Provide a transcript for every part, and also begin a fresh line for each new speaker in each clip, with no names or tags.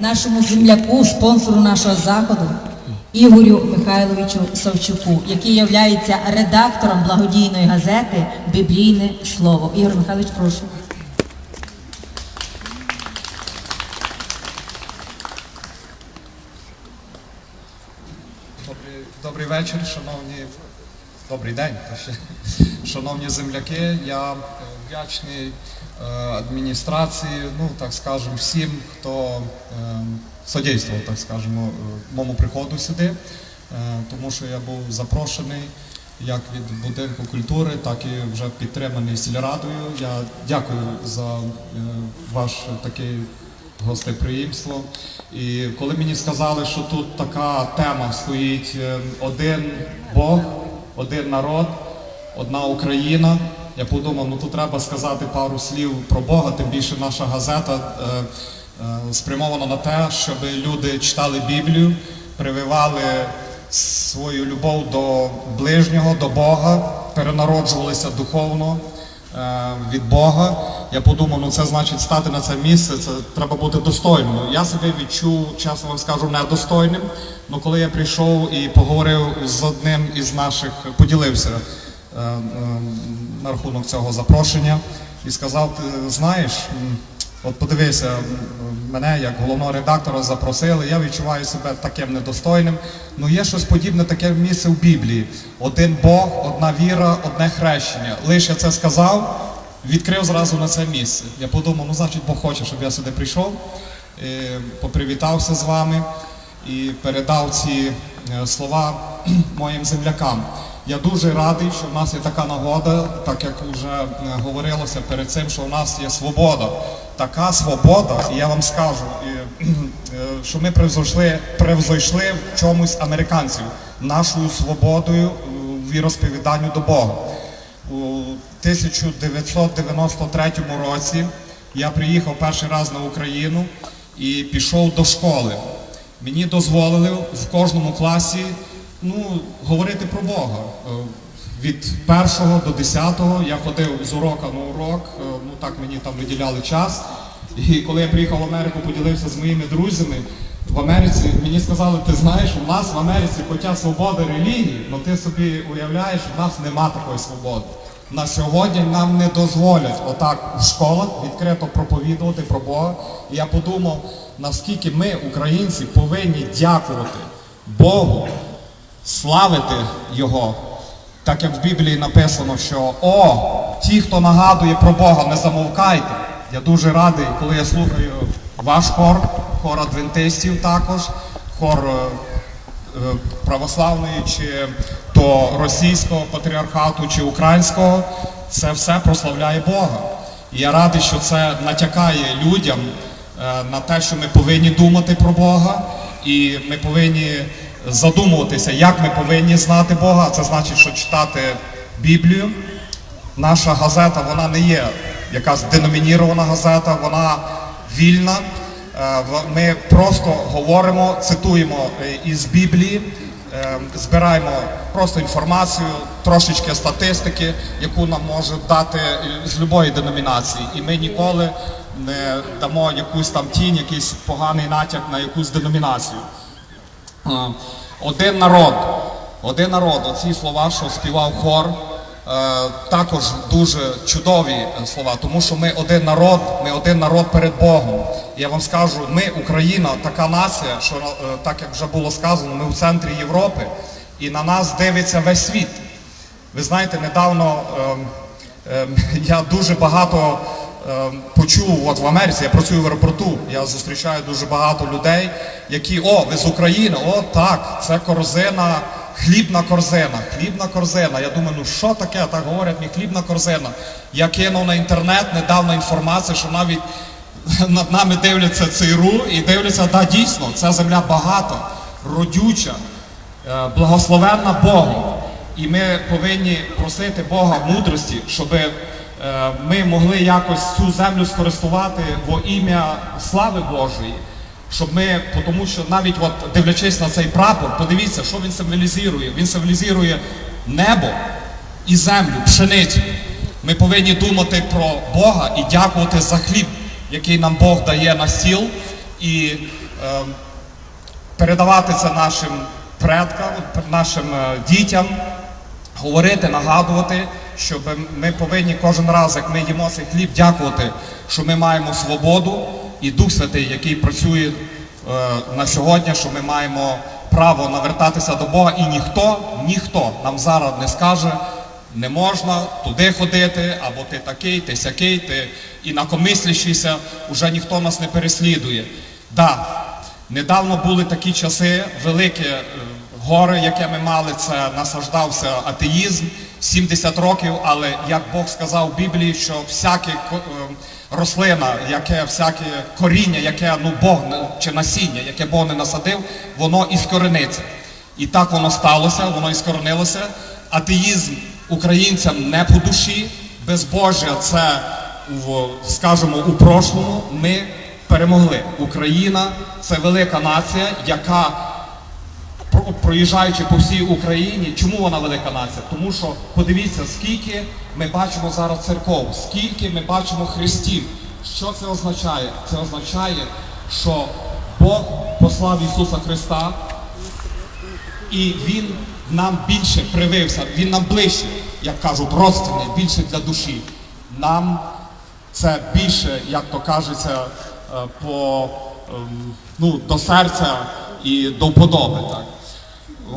нашому земляку, спонсору нашого заходу, Ігорю Михайловичу Савчуку, який є редактором благодійної газети Біблійне слово. Ігор Михайлович, прошу.
Добрий, добрий вечір, шановні. Добрий день, шановні земляки. Я е, вдячний адміністрації, ну так скажемо, всім, хто е, содействував, так скажемо, е, моєму приходу сюди, е, тому що я був запрошений як від будинку культури, так і вже підтриманий сільрадою. Я дякую за е, ваш такий гостеприємство. І коли мені сказали, що тут така тема стоїть е, один Бог, один народ, одна Україна, я подумав, ну тут треба сказати пару слів про Бога, тим більше наша газета е, е, спрямована на те, щоб люди читали Біблію, прививали свою любов до ближнього, до Бога, перенароджувалися духовно е, від Бога. Я подумав, ну це значить стати на це місце, це треба бути достойним. Я себе відчув, чесно вам скажу, недостойним. Ну коли я прийшов і поговорив з одним із наших, поділився на рахунок цього запрошення і сказав, ти знаєш, от подивися, мене як головного редактора запросили, я відчуваю себе таким недостойним. Ну є щось подібне таке місце в Біблії. Один Бог, одна віра, одне хрещення. Лише я це сказав, відкрив зразу на це місце. Я подумав, ну значить Бог хоче, щоб я сюди прийшов, е, попривітався з вами і передав ці е, слова моїм землякам. Я дуже радий, що в нас є така нагода, так як вже е, говорилося перед цим, що в нас є свобода. Така свобода, і я вам скажу, е, що ми превзойшли, превзойшли в чомусь американців нашою свободою в віросповіданню до Бога. У 1993 році я приїхав перший раз на Україну і пішов до школи. Мені дозволили в кожному класі ну, говорити про Бога. Е, Від першого до десятого я ходив з урока на урок, е, ну так мені там виділяли час. І коли я приїхав в Америку, поділився з моїми друзями в Америці, мені сказали, ти знаєш, у нас в Америці, хоча свобода релігії, але ти собі уявляєш, у нас нема такої свободи. На сьогодні нам не дозволять отак в школах відкрито проповідувати про Бога. І я подумав, наскільки ми, українці, повинні дякувати Богу, славити Його. Так як в Біблії написано, що о, ті, хто нагадує про Бога, не замовкайте. Я дуже радий, коли я слухаю ваш хор, хор адвентистів також, хор е, е, православної, чи то російського патріархату, чи українського, це все прославляє Бога. І я радий, що це натякає людям е, на те, що ми повинні думати про Бога, і ми повинні задумуватися, як ми повинні знати Бога. Це значить, що читати Біблію. Наша газета вона не є якась деномінірована газета, вона вільна. Е, Ми просто говоримо, цитуємо е, із Біблії, е, збираємо просто інформацію, трошечки статистики, яку нам може дати з будь-якої деномінації. І ми ніколи не дамо якусь там тінь, якийсь поганий натяк на якусь деномінацію. Е, Один народ, один народ, оці слова, що співав хор, е, також дуже чудові е, слова, тому що ми один народ, ми один народ перед Богом. Я вам скажу, ми, Україна, така нація, що так як вже було сказано, ми в центрі Європи, і на нас дивиться весь світ. Ви знаєте, недавно ем, ем, я дуже багато почув от в Америці, я працюю в аеропорту, я зустрічаю дуже багато людей, які, о, ви з України, о, так, це корзина, хлібна корзина, хлібна корзина. Я думаю, ну що таке? Так говорять мені хлібна корзина. Я кинув на інтернет недавно інформацію, що навіть над нами дивляться ЦРУ і дивляться, да, дійсно, ця земля багата, родюча, е, благословенна Богом. І ми повинні просити Бога мудрості, щоб е, ми могли якось цю землю скористувати во ім'я слави Божої. Щоб ми, тому що навіть от дивлячись на цей прапор, подивіться, що він символізує. Він символізує небо і землю, пшеницю. Ми повинні думати про Бога і дякувати за хліб, який нам Бог дає на стіл. І е, передавати це нашим предкам, нашим е, дітям, говорити, нагадувати, щоб ми повинні кожен раз, як ми їмо цей хліб, дякувати, що ми маємо свободу і Дух Святий, який працює е, на сьогодні, що ми маємо право навертатися до Бога, і ніхто, ніхто нам зараз не скаже. Не можна туди ходити, або ти такий, ти сякий, ти інакомислящийся, уже ніхто нас не переслідує. Да, недавно були такі часи, велике е, горе, яке ми мали, це насаждався атеїзм 70 років, але як Бог сказав в Біблії, що всяке рослина, яке всяке коріння, яке ну Бог не- чи насіння, яке Бог не насадив, воно іскорениться. І так воно сталося, воно іскоренилося. Атеїзм українцям не по душі, безбожжя це, в, скажімо, у прошлому ми перемогли. Україна це велика нація, яка проїжджаючи по всій Україні, чому вона велика нація? Тому що подивіться, скільки ми бачимо зараз церков, скільки ми бачимо хрестів. Що це означає? Це означає, що Бог послав Ісуса Христа, і Він нам більше привився, Він нам ближче, як кажуть, родственний, більше для душі. Нам це більше, як то кажеться, е, по, ем, ну, до серця і до вподоби. Так.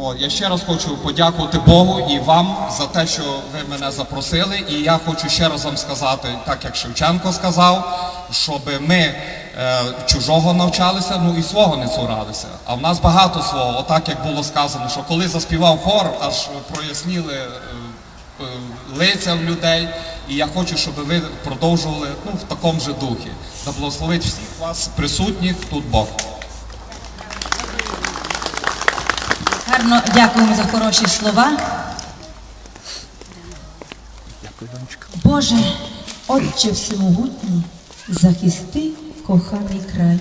От, я ще раз хочу подякувати Богу і вам за те, що ви мене запросили. І я хочу ще раз вам сказати, так як Шевченко сказав, щоб ми е, чужого навчалися, ну і свого не цуралися. А в нас багато свого, отак як було сказано, що коли заспівав хор, аж проясніли е, е, лиця в людей. І я хочу, щоб ви продовжували ну, в такому же духі. Да благословить всіх вас присутніх тут Бог.
Гарно дякуємо за хороші слова. Боже, Отче всемогутній, захисти коханий край.